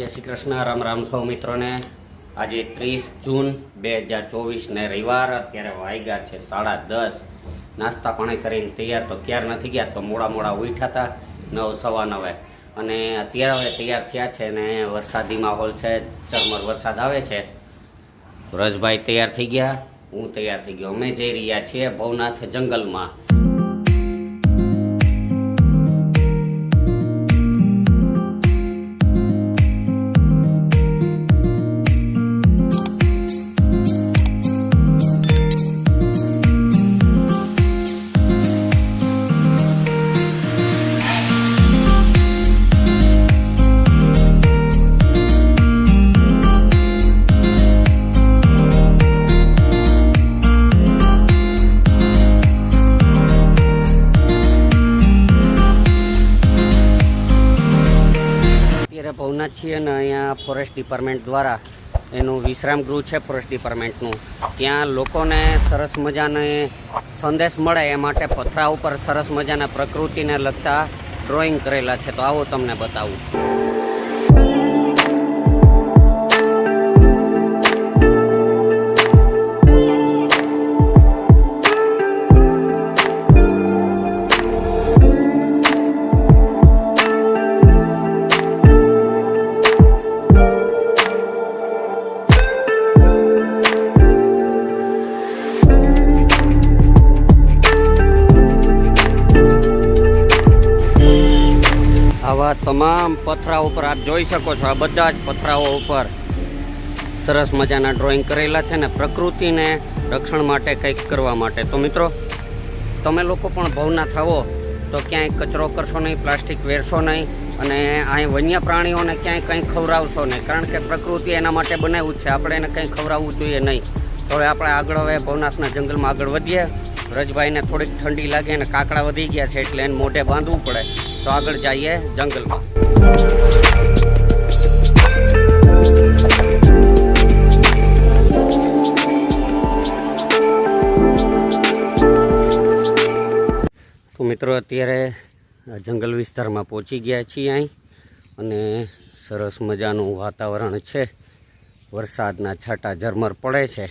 જય શ્રી કૃષ્ણ, રામ રામ સૌ મિત્રોને. આજે ત્રીસ જૂન બે હજાર ચોવીસને રવિવાર, અત્યારે વાગ્યા છે સાડા દસ. નાસ્તા પાણી કરીને તૈયાર તો ક્યાર નથી ગયા, તો મોડા મોડા ઉઠ્યા હતા, નવ સવા નવે. અને અત્યારે હવે તૈયાર થયા છે ને વરસાદી માહોલ છે ચરમર વરસાદ આવે છે. રજભાઈ તૈયાર થઈ ગયા, હું તૈયાર થઈ ગયો. અમે જઈ રહ્યા છીએ ભવનાથ જંગલમાં. ફોરેસ્ટ ડિપાર્ટમેન્ટ દ્વારા એનું વિશ્રામ ગૃહ છે ફોરેસ્ટ ડિપાર્ટમેન્ટનું. ત્યાં લોકોને સરસ મજાને સંદેશ મળે એ માટે પથરા ઉપર સરસ મજાના પ્રકૃતિને લગતા ડ્રોઈંગ કરેલા છે. તો આવો તમને બતાવું. તમામ પથરા ઉપર આપ જોઈ શકો છો, આ બધા જ પથરાઓ ઉપર સરસ મજાના ડ્રોઈંગ કરેલા છે ને પ્રકૃતિને રક્ષણ માટે કંઈક કરવા માટે. તો મિત્રો, તમે લોકો પણ ભવના થાવો, તો ક્યાંય કચરો કરશો નહીં, પ્લાસ્ટિક વેરશો નહીં, અને અહીં વન્ય પ્રાણીઓને ક્યાંય કંઈ ખવડાવશો નહીં, કારણ કે પ્રકૃતિ એના માટે બનાવ્યું છે, આપણે એને કંઈ ખવડાવવું જોઈએ નહીં. તો હવે આપણે આગળ હવે ભવનાથના જંગલમાં આગળ વધીએ. રજભાઈને થોડીક ઠંડી લાગે અને કાકડા વધી ગયા છે એટલે એને મોઢે બાંધવું પડે. તો આગળ જઈએ જંગલમાં. તો મિત્રો અત્યારે જંગલ વિસ્તારમાં પહોંચી ગયા છીએ અહીં અને સરસ મજાનું વાતાવરણ છે. વરસાદના છાંટા ઝરમર પડે છે.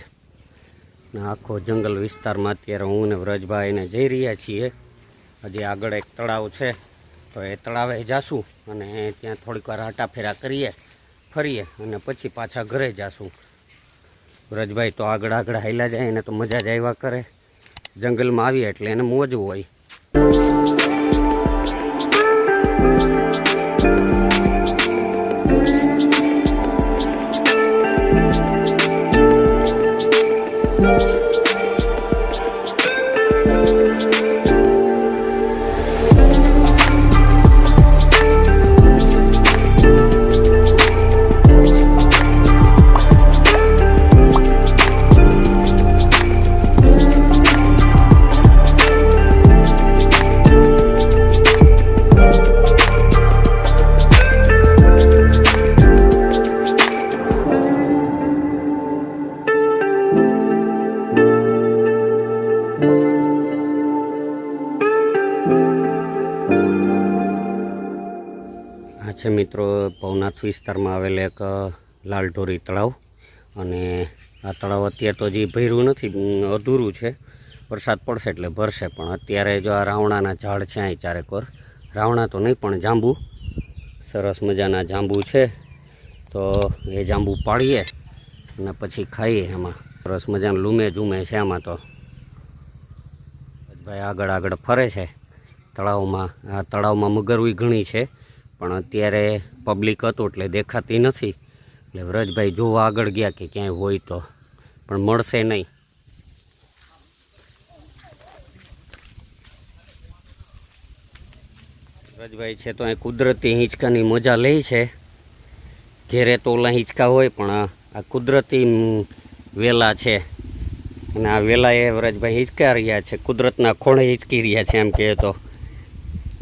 ને આખો જંગલ વિસ્તારમાં અત્યારે હું ને વ્રજભાઈને જઈ રહ્યા છીએ. હજી આગળ એક તળાવ છે. તો એ તળાવે જાશું અને ત્યાં થોડીક વાર હાટાફેરા કરીએ, ફરીએ અને પછી પાછા ઘરે જાશું. વ્રજભાઈ તો આગળ આગળ હાલ્યા જાય, એને તો મજા જ આવ્યા કરે. જંગલમાં આવીએ એટલે એને મોજ હોય. આ છે મિત્રો, ભવનાથ વિસ્તારમાં આવેલ એક લાલઢોરી તળાવ. અને આ તળાવ અત્યારે તો હજી ભર્યું નથી અધૂરું છે. વરસાદ પડશે એટલે ભરશે, પણ અત્યારે જો આ રાવણાના ઝાડ છે અહીં ચારેક વાર રાવણા તો નહીં, પણ જાંબુ. સરસ મજાના જાંબુ છે. તો એ જાંબુ પાડીએ અને પછી ખાઈએ એમાં. સરસ મજાનું લૂમે ઝૂમે છે આમાં તો. ભાઈ આગળ આગળ ફરે છે તળાવમાં. આ તળાવમાં મગરવી ઘણી છે. પણ અત્યારે પબ્લિક હતું એટલે દેખાતી નથી. એટલે વ્રજભાઈ જોવા આગળ ગયા કે ક્યાંય હોય તો. પણ મળશે નહીં. વ્રજભાઈ છે તો અહીં કુદરતી હિંચકાની મજા લે છે. ઘેરે તો ઓલા હિંચકા હોય, પણ આ કુદરતી વેલા છે. અને આ વેલાએ વ્રજભાઈ હિંચકા રહ્યા છે. કુદરતના ખોળે હિંચકી રહ્યા છે, એમ કહે તો.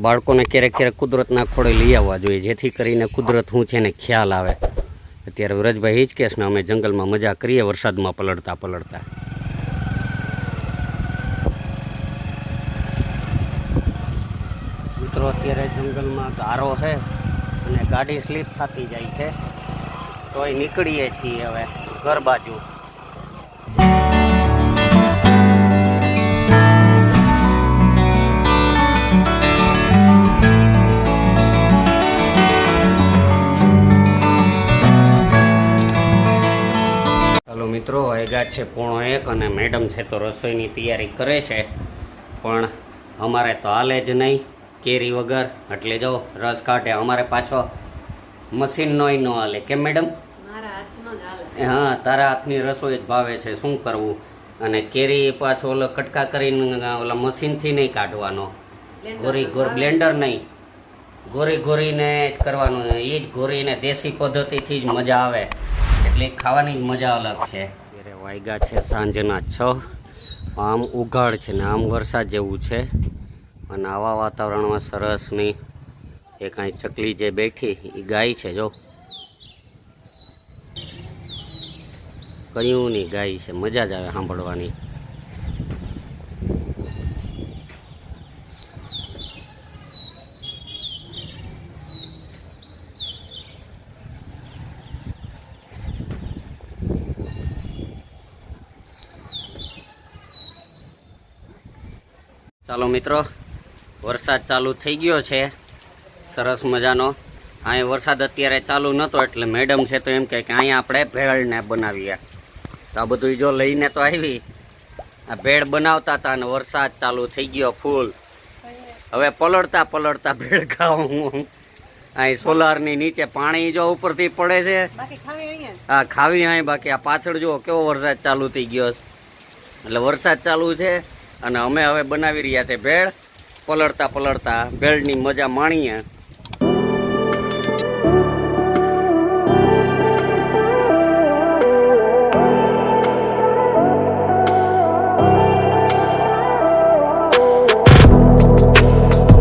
બાળકોને ક્યારેક ક્યારેક કુદરતના ખોળે લઈ આવવા જોઈએ. જેથી કરીને કુદરત શું છે ને ખ્યાલ આવે. અત્યારે વ્રજભાઈ જ ને, અમે જંગલમાં મજા કરીએ, વરસાદમાં પલળતા પલળતા. મિત્રો, અત્યારે જંગલમાં ગારો છે અને ગાડી સ્લીપ થતી જાય છે. તોય નીકળીએ છીએ હવે ઘર બાજુ. વાગ્યા છે પોણો એક અને મેડમ છે તો રસોઈની તૈયારી કરે છે. પણ અમારે તો હાલે જ નહીં કેરી વગર. એટલે જો રસ કાઢે અમારે પાછો મશીન નોય ન હાલે. કેમ મેડમ? હા તારા હાથની રસોઈ જ ભાવે છે શું કરવું? અને કેરી પાછો ઓલો કટકા કરીને ઓલા મશીનથી નહીં કાઢવાનો. ગોરી ગોર બ્લેન્ડર નહીં. ગોરી ગોરીને જ કરવાનું. એ જ ગોરીને દેશી પદ્ધતિથી જ મજા આવે. એટલે ખાવાની જ મજા અલગ છે. વાગ્યા છે સાંજના છ. આમ ઉઘાડ છે ને આમ વરસાદ જેવું છે. અને આવા વાતાવરણમાં સરસની એ કાંઈ ચકલી જે બેઠી એ ગાય છે જો. કયું નહીં ગાય છે? મજા જ આવે સાંભળવાની. ચાલો મિત્રો વરસાદ ચાલુ થઈ ગયો છે. સરસ મજાનો. અહીં વરસાદ અત્યારે ચાલુ નહોતો એટલે મેડમ છે તો એમ કહે કે અહીંયા આપણે ભેળને બનાવીએ. તો આ બધું જો લઈને તો આવી. આ ભેળ બનાવતા હતા અને વરસાદ ચાલુ થઈ ગયો ફૂલ. હવે પલળતા પલળતા ભેળ ખાવું હું. અહીં સોલારની નીચે પાણી જો ઉપરથી પડે છે. હા ખાવી આ ખાવી અહીં બાકી આ પાછળ જુઓ કેવો વરસાદ ચાલુ થઈ ગયો એટલે વરસાદ ચાલુ છે. અને અમે હવે બનાવી રહ્યા છે ભેળ. પલળતા પલળતા ભેળની મજા માણીએ.